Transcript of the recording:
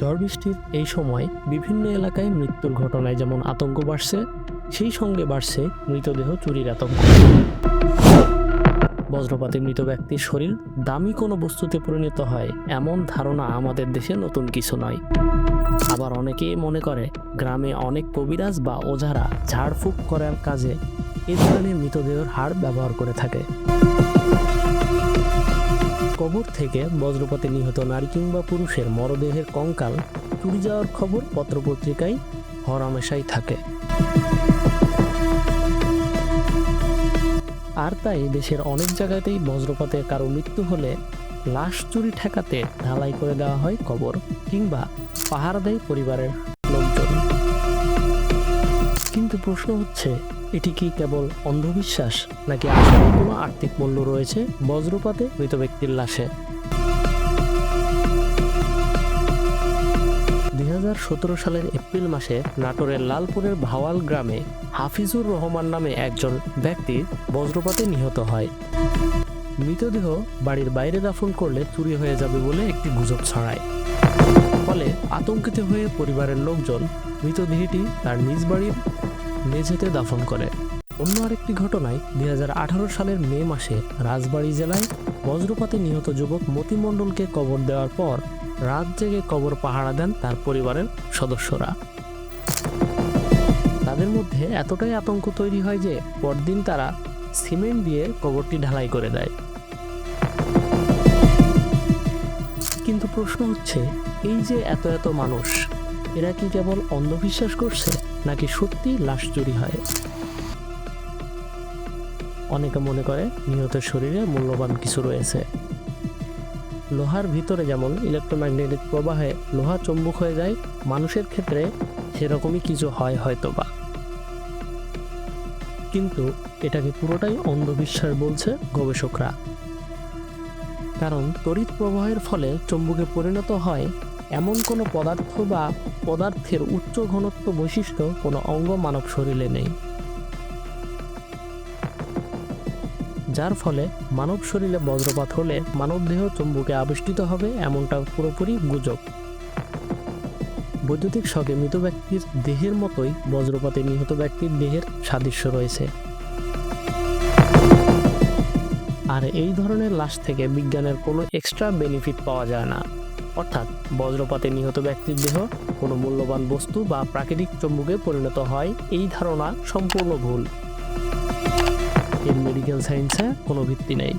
ঝড় বৃষ্টির এই সময় বিভিন্ন এলাকায় মৃত্যুর ঘটনায় যেমন আতঙ্ক বাড়ছে, সেই সঙ্গে বাড়ছে মৃতদেহ চুরির আতঙ্ক। বজ্রপাতে মৃত ব্যক্তির শরীর দামি কোনো বস্তুতে পরিণত হয়, এমন ধারণা আমাদের দেশে নতুন কিছু নয়। আবার অনেকেই মনে করে, গ্রামে অনেক কবিরাজ বা ওঝারা ঝাড়ফুঁক করার কাজে এ ধরনের মৃতদেহের হাড় ব্যবহার করে থাকে। কবর থেকে বজ্রপাতে নিহত নারী কিংবা পুরুষের মরদেহের কঙ্কাল চুরি যাওয়ার খবর পত্রপত্রিকায় হরামেশাই থাকে। আর তাই দেশের অনেক জায়গাতেই বজ্রপাতে কারও মৃত্যু হলে লাশ চুরি ঠেকাতে ঢালাই করে দেওয়া হয় কবর কিংবা পাহারা দেয় পরিবারের লোকজন। কিন্তু প্রশ্ন হচ্ছে এটি কি কেবল অন্ধবিশ্বাস, নাকি আসলে কোনো আর্থিক মূল্য রয়েছে বজ্রপাতে মৃত ব্যক্তির লাশে? দুই হাজার সতেরো সালের এপ্রিল মাসে নাটোরের লালপুরের ভাওয়াল গ্রামে হাফিজুর রহমান নামে একজন ব্যক্তি বজ্রপাতে নিহত হয়। মৃতদেহ বাড়ির বাইরে দাফন করলে চুরি হয়ে যাবে বলে একটি গুজব ছড়ায়। ফলে আতঙ্কিত হয়ে পরিবারের লোকজন মৃতদেহটি তার নিজ বাড়ির মেঝেতে দাফন করে। অন্য আরেকটি ঘটনায় দুই হাজার আঠারো সালের মে মাসে রাজবাড়ী জেলায় বজ্রপাতে নিহত যুবক মতি মণ্ডলকে কবর দেওয়ার পর রাত জেগে কবর পাহারা দেন তার পরিবারের সদস্যরা। তাদের মধ্যে এতটাই আতঙ্ক তৈরি হয় যে পরদিন তারা সিমেন্ট দিয়ে কবরটি ঢালাই করে দেয়। কিন্তু প্রশ্ন হচ্ছে, এই যে এত এত মানুষ এরা কি কেবল অন্ধবিশ্বাস করছে, নাকি সত্যি লাশ চুরি হয়? অনেকে মনে করে নিহতের শরীরে মূল্যবান কিছু রয়েছে। লোহার ভিতরে যেমন ইলেকট্রোম্যাগনেটিক প্রবাহে লোহা চুম্বক হয়ে যায়, মানুষের ক্ষেত্রে সেরকমই কিছু হয় হয়তো বা কিন্তু এটাকে পুরোটাই অন্ধবিশ্বাস বলছে গবেষকরা? কারণ তড়িৎ প্রবাহের ফলে চুম্বকে পরিণত হয় এমন কোনো পদার্থ বা পদার্থের উচ্চ ঘনত্ব বৈশিষ্ট্য কোনো অঙ্গ মানব শরীরে নেই। যার ফলে মানব শরীরে বজ্রপাত হলে মানবদেহ চুম্বকে আবিষ্কৃত হবে এমনটা পুরোপুরি গুজব। বৈদ্যুতিক শকে মৃত ব্যক্তির দেহের মতোই বজ্রপাতে নিহত ব্যক্তির দেহের সাদৃশ্য রয়েছে। আর এই ধরনের লাশ থেকে বিজ্ঞানের কোনো এক্সট্রা বেনিফিট পাওয়া যায় না। অর্থাৎ বজ্রপাতে নিহত ব্যক্তির দেহ, কোনো মূল্যবান বস্তু বা প্রাকৃতিক চম্বুকে পরিণত হয়। এই ধারণা সম্পূর্ণ ভুল। এর মেডিকেল সায়েন্সে কোনো ভিত্তি নেই।